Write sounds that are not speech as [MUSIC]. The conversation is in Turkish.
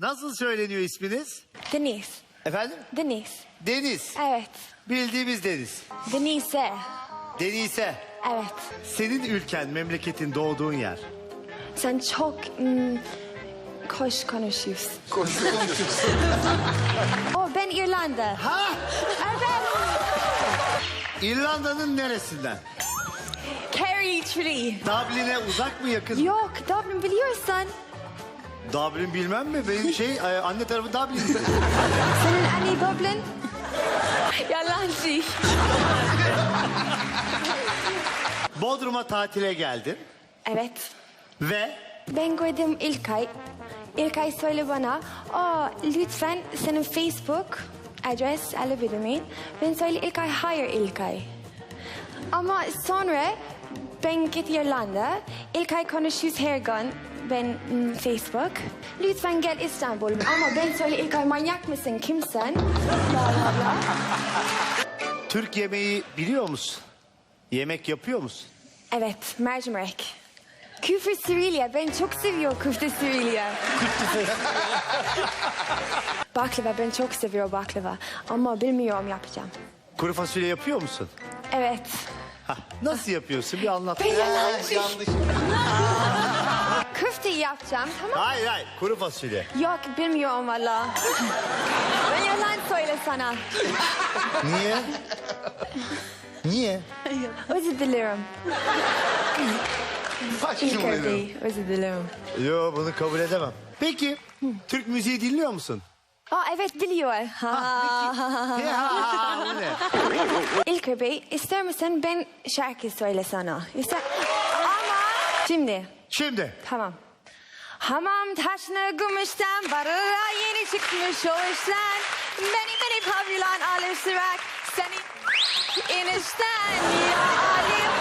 Nasıl söyleniyor isminiz? Denise. Efendim? Denise. Deniz. Evet. Bildiğimiz Deniz. Denise. Denise. Evet. Senin ülken, memleketin, doğduğun yer. Sen çok mm, hoş konuşuyorsun. oh [LAUGHS] ben İrlanda. Ha? Evet. İrlanda'nın neresinden? Kerry Tree. Dublin'e uzak mı yakın? Yok Dublin biliyorsan. Dublin bilmem mi? Benim şey e, anne tarafı Dublin. [LAUGHS] Senin anne Dublin. Yalancı. Bodrum'a tatile geldin Evet. ve Ben gördüm İlkay. İlkay söyle bana, Aa, lütfen senin Facebook adres alabilir miyim? Ben söyle İlkay, hayır İlkay. Ama sonra ben git İrlanda. İlkay konuşuyoruz her gün. Ben mm, Facebook. Lütfen gel İstanbul. Ama ben söyle İlkay manyak mısın? Kimsen? Bla bla bla. Türk yemeği biliyor musun? Yemek yapıyor musun? Evet, mercimek. Küfür Suriye. Ben çok seviyorum küfür Suriye. baklava. Ben çok seviyorum baklava. Ama bilmiyorum yapacağım. Kuru fasulye yapıyor musun? Evet. [LAUGHS] Nasıl yapıyorsun? Bir anlat. Ben yalancı. Küfte yapacağım tamam Hayır hayır kuru fasulye. Yok bilmiyorum valla. [LAUGHS] ben yalan söyle sana. Niye? Niye? Özür dilerim. İlk ördeği. Özür dilerim. Yo bunu kabul edemem. Peki Türk müziği dinliyor musun? Aa evet biliyor. Ha. Bu ne? İlker Bey ister misin ben şarkı söyle sana? İster... Ama şimdi Şimdi tamam. Hamam taşını gümüşten barıra yeni çıkmış o işten. Beni beni pavyon alıştırak seni enişten ya